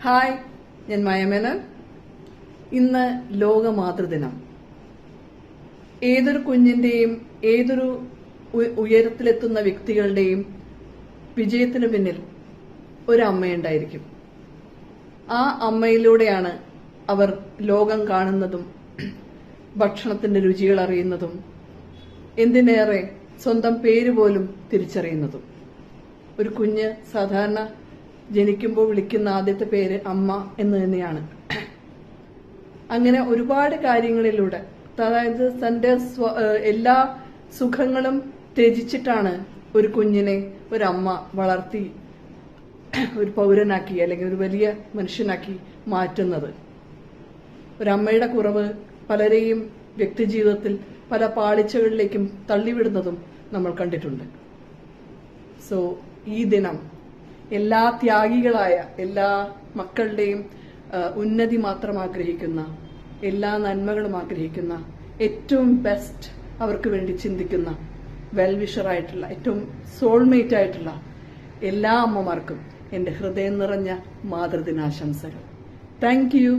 Hi ഞാൻ മയമേനൻ ഇന്ന് ലോക മാതൃദിനം ഏതൊരു കുഞ്ഞിന്റെയും ഏതൊരു ഉയരത്തിലെത്തുന്ന വ്യക്തികളുടെയും വിജയത്തിന് പിന്നിൽ ഒരു അമ്മയുണ്ടായിരിക്കും ആ അമ്മയിലൂടെയാണ് അവർ ലോകം കാണുന്നതും ഭക്ഷണത്തിന്റെ രുചികൾ അറിയുന്നതും എന്തിനേറെ സ്വന്തം പേര് പോലും തിരിച്ചറിയുന്നതും. ഒരു കുഞ്ഞ് സാധാരണ ജനിക്കുമ്പോൾ വിളിക്കുന്ന ആദ്യത്തെ പേര് അമ്മ എന്ന് തന്നെയാണ്. അങ്ങനെ ഒരുപാട് കാര്യങ്ങളിലൂടെ അതായത് തന്റെ എല്ലാ സുഖങ്ങളും ത്യജിച്ചിട്ടാണ് ഒരു കുഞ്ഞിനെ ഒരമ്മ വളർത്തി ഒരു പൗരനാക്കി അല്ലെങ്കിൽ ഒരു വലിയ മനുഷ്യനാക്കി മാറ്റുന്നത്. ഒരമ്മയുടെ കുറവ് പലരെയും വ്യക്തിജീവിതത്തിൽ പല പാളിച്ചകളിലേക്കും തള്ളിവിടുന്നതും നമ്മൾ കണ്ടിട്ടുണ്ട്. സോ ഈ ദിനം എല്ലാ ത്യാഗികളായ എല്ലാ മക്കളുടെയും ഉന്നതി മാത്രം ആഗ്രഹിക്കുന്ന എല്ലാ നന്മകളും ആഗ്രഹിക്കുന്ന ഏറ്റവും ബെസ്റ്റ് അവർക്ക് വേണ്ടി ചിന്തിക്കുന്ന വെൽവിഷറായിട്ടുള്ള ഏറ്റവും സോൾമേറ്റ് ആയിട്ടുള്ള എല്ലാ അമ്മമാർക്കും എന്റെ ഹൃദയം നിറഞ്ഞ മാതൃദിനാശംസകൾ. Thank you